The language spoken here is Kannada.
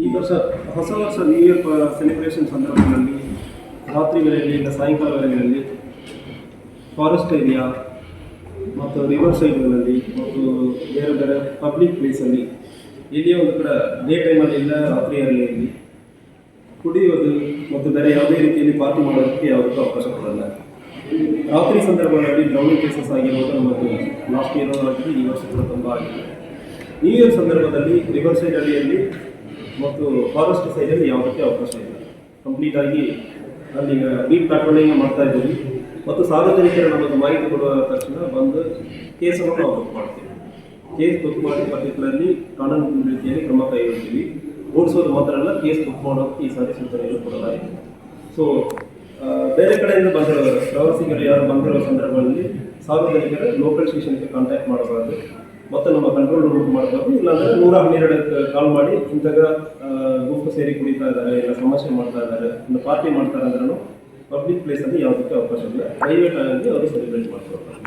ಈ ವರ್ಷ ಹೊಸ ವರ್ಷ ನ್ಯೂ ಇಯರ್ ಸೆಲೆಬ್ರೇಷನ್ ಸಂದರ್ಭದಲ್ಲಿ ರಾತ್ರಿ ವೇಳೆಯಲ್ಲಿ ಸಾಯಂಕಾಲ ವೇಳೆಗಳಲ್ಲಿ ಫಾರೆಸ್ಟ್ ಏರಿಯಾ ಮತ್ತು ರಿವರ್ ಸೈಡ್ಗಳಲ್ಲಿ ಮತ್ತು ಬೇರೆ ಬೇರೆ ಪಬ್ಲಿಕ್ ಪ್ಲೇಸಲ್ಲಿ ಇಲ್ಲಿಯೇ ಒಂದು ಕಡೆ ಡೇ ಟೈಮಲ್ಲಿ ಇಲ್ಲ ರಾತ್ರಿ ಇಲ್ಲಿ ಕುಡಿಯೋದು ಮತ್ತು ಬೇರೆ ಯಾವುದೇ ರೀತಿಯಲ್ಲಿ ಪಾರ್ಟಿ ಮಾಡೋದಕ್ಕೆ ಯಾವುದಕ್ಕೂ ಅವಕಾಶ ಕೊಡಲ್ಲ. ರಾತ್ರಿ ಸಂದರ್ಭಗಳಲ್ಲಿ ಡ್ರೌನಿಂಗ್ ಕೇಸಸ್ ಆಗಿರೋದು ನಮ್ಮದು ಲಾಸ್ಟ್ ಇಯರ್ ಆಗಿದೆ ಈ ವರ್ಷ ಕೂಡ ತುಂಬ ಆಗಿದೆ. ನ್ಯೂ ಇಯರ್ ಸಂದರ್ಭದಲ್ಲಿ ರಿವರ್ ಸೈಡ್ ಅಡಿಯಲ್ಲಿ ಮತ್ತು ಫಾರೆಸ್ಟ್ ಸೈಡಲ್ಲಿ ಯಾವುದಕ್ಕೆ ಅವಕಾಶ ಇಲ್ಲ. ಕಂಪ್ಲೀಟಾಗಿ ಅಲ್ಲಿ ಬೀಟ್ ಪ್ಯಾಟ್ರೋಲಿಂಗ್ ಮಾಡ್ತಾ ಇದ್ದೀವಿ. ಮತ್ತು ಸಾರ್ವಜನಿಕರ ನಮಗೆ ಮಾಹಿತಿ ಕೊಡುವ ತಕ್ಷಣ ಬಂದು ಕೇಸನ್ನು ನಾವು ಮಾಡ್ತೀವಿ. ಕೇಸ್ ಬುಕ್ ಮಾಡಿ ಪರ್ಟಿಕ್ಯುಲರ್ಲಿ ಕಾನೂನು ರೀತಿಯಲ್ಲಿ ಕ್ರಮ ಕೈಗೊಳ್ತೀವಿ ಓಡಿಸೋದು ಮಾತ್ರ ಅಲ್ಲ ಕೇಸ್ ಬುಕ್ ಮಾಡೋಕ್ಕೆ ಈ ಸಾರಿ ಸೂಚನೆಗಳು ಕೊಡಲಾಗಿದೆ ಸೊ ಬೇರೆ ಕಡೆಯಿಂದ ಬಂದಿರೋ ಪ್ರವಾಸಿಗರು ಯಾರು ಬಂದಿರೋ ಸಂದರ್ಭದಲ್ಲಿ ಸಾರ್ವಜನಿಕರು ಲೋಕಲ್ ಸ್ಟೇಷನ್ಗೆ ಕಾಂಟ್ಯಾಕ್ಟ್ ಮಾಡಬಾರ್ದು. ಮತ್ತು ನಮ್ಮ ಕಂಟ್ರೋಲ್ ರೂಮ್ ಮಾಡಬೇಕು ಇಲ್ಲಾಂದ್ರೆ ನೂರ ಹನ್ನೆರಡಕ್ಕೆ ಕಾಲ್ ಮಾಡಿ ಇಂಥಾಗ ಗುಂಪು ಸೇರಿ ಕುಡಿತಾ ಇದ್ದಾರೆ, ಇಲ್ಲ ಸಮಸ್ಯೆ ಮಾಡ್ತಾ ಇದ್ದಾರೆ, ಒಂದು ಪಾರ್ಟಿ ಮಾಡ್ತಾರೆ ಅಂದ್ರೂ ಪಬ್ಲಿಕ್ ಪ್ಲೇಸಲ್ಲಿ ಯಾವುದಕ್ಕೆ ಅವಕಾಶ ಇಲ್ಲ. ಪ್ರೈವೇಟ್ ಆಗಿ ಅವರು ಸೆಲೆಬ್ರೇಟ್ ಮಾಡ್ಕೊಳ್ತಾರೆ.